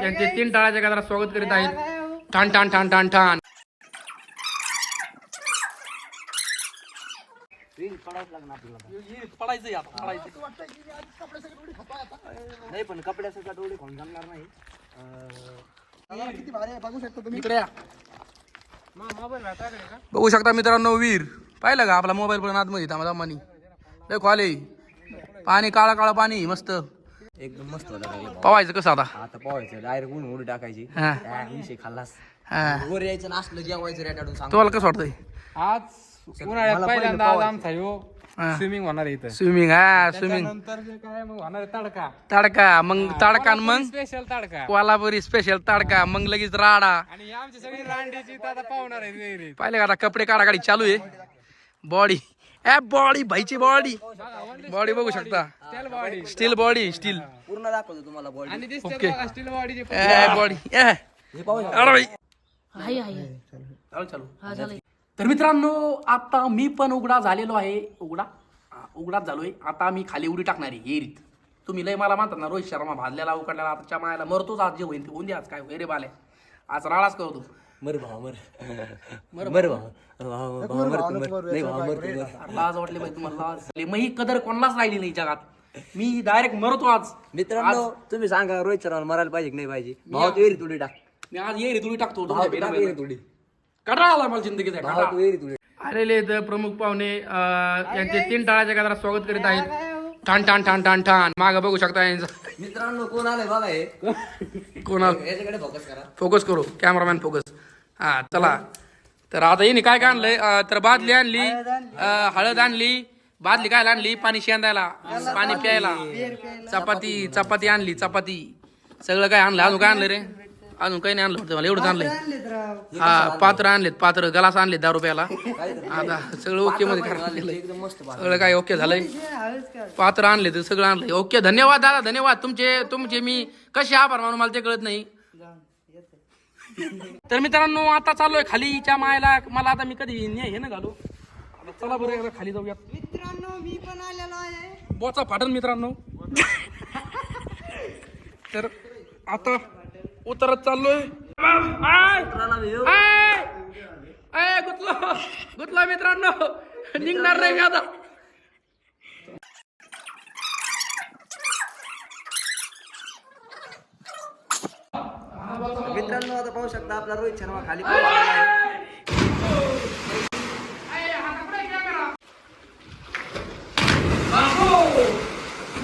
त्यांचे तीन टाळाच्या गजरात स्वागत करीत आहेत. ठाण ठाण ठाण ठाण ठाण. पडायचं आता पडायचं नाही पण जमणार नाही इकडे या. बघू शकता मित्रांनो वीर. पाहिलं का? आपला मोबाईल पण आतमध्ये थांबा मानी लय खोले पाणी काळा काळा पाणी. मस्त. एकदम मस्त होता लागला पवायचं कसं आता? आता पोहायचं डायरेक्ट ऊन उडी टाकायची. हा. विषय खाल्लास. हा. वर यायचं नाचलं जेवायचं रेटाडून सांग. तुम्हाला कसं वाटतंय? आज उन्हाळ्यात पहिल्यांदा आज आमचा ह्यो. हा. स्विमिंग होणार आहे इथं. स्विमिंग हा स्विमिंग नंतर जे काय मग होणार आहे तडका. तडका मग तडका आणि मग? स्पेशल तडका. कोल्हापुरी स्पेशल तडका मग लगेच राडा. आणि ही आमची सगळी रांडीची आता पाहुणार आहेत विहिरीत पाहिले का आता कपडे काढा चालू आहे. बॉडी ए बॉडी भाईची बॉडी बॉडी बघू शकता. Steel body steel body steel पूर्ण दाखवतो तुम्हाला बॉडी आणि दिसते स्टील बॉडी हे. अरे भाई हाय हाय चालू. चालू हा झालंय. तर मित्रांनो आता मी पण उघडा झालेलो आहे. उघडा? उघडाच झालोय. आता मी खाली उडी टाकणार आहे. एरीत तुम्ही लय मला म्हणतात ना रोहित शर्मा भाजलेला उकडलेला आताच्या मायाला मरतोच आज जे होईल ते होऊन द्या आज काय होय रे बाले. आज राळाच करतो. मर भावा मर. मर भावा. भावा, भावा, मर तू, मर. नाही भावा मर तू, मर. लाज वाटली पाहिजे तुम्हाला लाज. मग ही कदर कोणालाच राहिली नाही जगात. मी डायरेक्ट मरतो आज. मित्रांनो तुम्ही सांगा रोहित शर्मा मरायला पाहिजे की नाही पाहिजे? भावा तू एरी तुडी टाक. मी आज एरीत उडी टाकतो भावा तू टाक एरी तुडी. कटाळा आला मला जिंदगीचा भावा कटाळा. तू एरी तुडी. आलेले आहेत प्रमुख पाहुणे अं, यांचे तीन टाळाच्या गजरात स्वागत करीत आहेत. ठाण ठाण ठाण ठाण ठाण. माग बघू शकता यांचं. मित्रांनो कोण आलंय बघा हे? कोणाला याच्याकडे फोकस करा. फोकस करू. कॅमेरामॅन फोकस हा चला. तर आता येणे काय काय आणलंय? अं, तर बादली आणली अं, हळद आणली बादली काय आणली? पाणी शेंदायला पाणी प्यायला. चपाती चपाती आणली चपाती. सगळं काय आणलं? अजून काय आणलं रे? अजून काही नाही आणलं होतं मला एवढंच आणलंय. हा पात्र आणलेत पात्र. गलास आणलेत दारू प्यायला आता सगळं ओके मध्ये करा एकदम मस्त सगळं काय ओके झालंय? पात्र आणले सगळं आणलंय. ओके धन्यवाद दादा धन्यवाद. तुमचे तुमचे मी कसे आभार मानू मला ते कळत नाही. तर मित्रांनो आता चाललोय खालीच्या मायला. मला आता मी कधी हे ना घालू. आता चला बरं एकदा खाली जाऊयात. मित्रांनो मी पण आलेलो आहे. बोचा फाटन मित्रांनो. तर आता उतरत चाललोय. आय! आय! आय, गुतलो. गुतलो मित्रांनो. निघणार नाही मी आता. मित्रांनो आता पाहू शकता आपला रोहित शर्मा खाली पोहोचलेला आहे.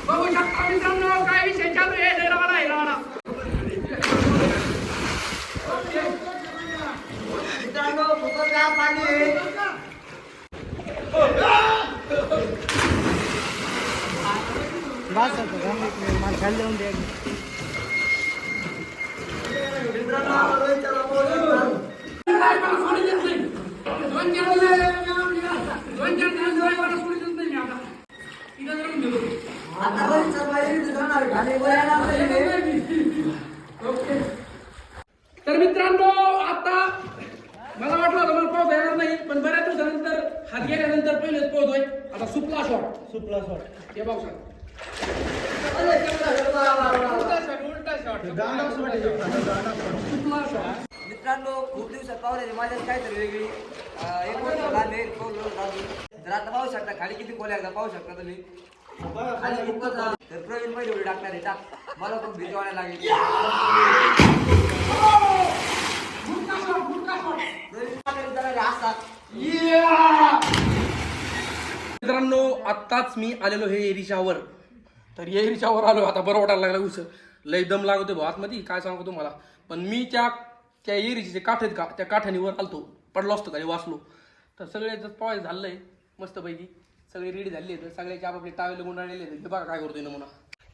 बघू शकता मित्रांनो काय दोन चार दोन चार दिवस नाही मी आता. जाऊन गेलो. तर मित्रांनो आता मला वाटलं होतं मला पाऊस येणार नाही पण बऱ्याच दिवसानंतर हात गेल्यानंतर पहिलेच पोहतोय आता सुपला शॉट सुपला शॉट हे पाहू शकता. सुपला शॉट मित्रांनो खूप दिवसात पावल्याची माझ्यात काहीतरी वेगळी एक वर्ष झाले पाऊल तर आता पाहू शकता खाली किती खोल्या एकदा पाहू शकता तुम्ही. खाली खूपच झालं? तर प्रवीण पहिले उडी टाकणार आहे टाक. मला खूप भीती वाटायला लागली. मित्रांनो आत्ताच मी आलेलो हे एरिशावर. तर एरिशावर आलो आता बरं वाटायला लागला उस. लय दम लागतो भाऊ आतमध्ये. काय सांगतो तुम्हाला? पण मी त्या त्या एरीचे जे काठ आहेत का त्या काठाने वर आलतो. पडलो असतो खाली वाचलो तर सगळे पावायचं झालंय मस्तपैकी सगळे रेडी झाले आहेत. सगळ्याचे आपापले टावेल गुंडाळलेले आहेत. हे बघा काय करतोय नमुना.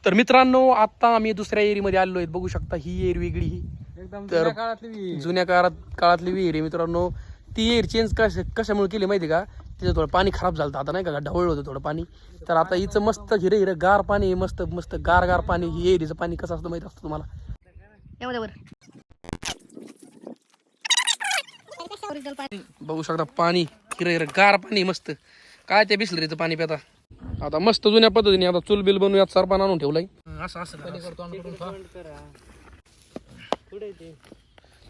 तर मित्रांनो आता आम्ही दुसऱ्या एरीमध्ये आलेलो आहेत. बघू शकता ही एरी वेगळी ही. एकदम तर जुन्या काळातली विहीर. जुन्या काळात काळातली विहीर आहे मित्रांनो ती विहीर चेंज कश कशामुळे केली माहिती का? तिचं थोडं पाणी खराब झालं होतं. आता नाही का? ढवळ होतं थोडं पाणी. तर आता हिचं मस्त हिरे हिरे गार पाणी आहे, मस्त मस्त गार गार पाणी. ही एरीचं पाणी कसं असतं माहिती असतं तुम्हाला? वर Original पाणी. बघू शकता पाणी हिरे गार पाणी मस्त. काय ते बिसलरीचं पाणी पिता आता मस्त जुन्या पद्धतीने आता चूल बिल बनवूयात सरपान आणून ठेवलाय. असं असं.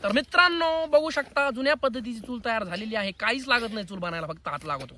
तर मित्रांनो बघू शकता जुन्या पद्धतीची चूल तयार झालेली आहे. काहीच लागत नाही चूल बनायला फक्त हात लागतो.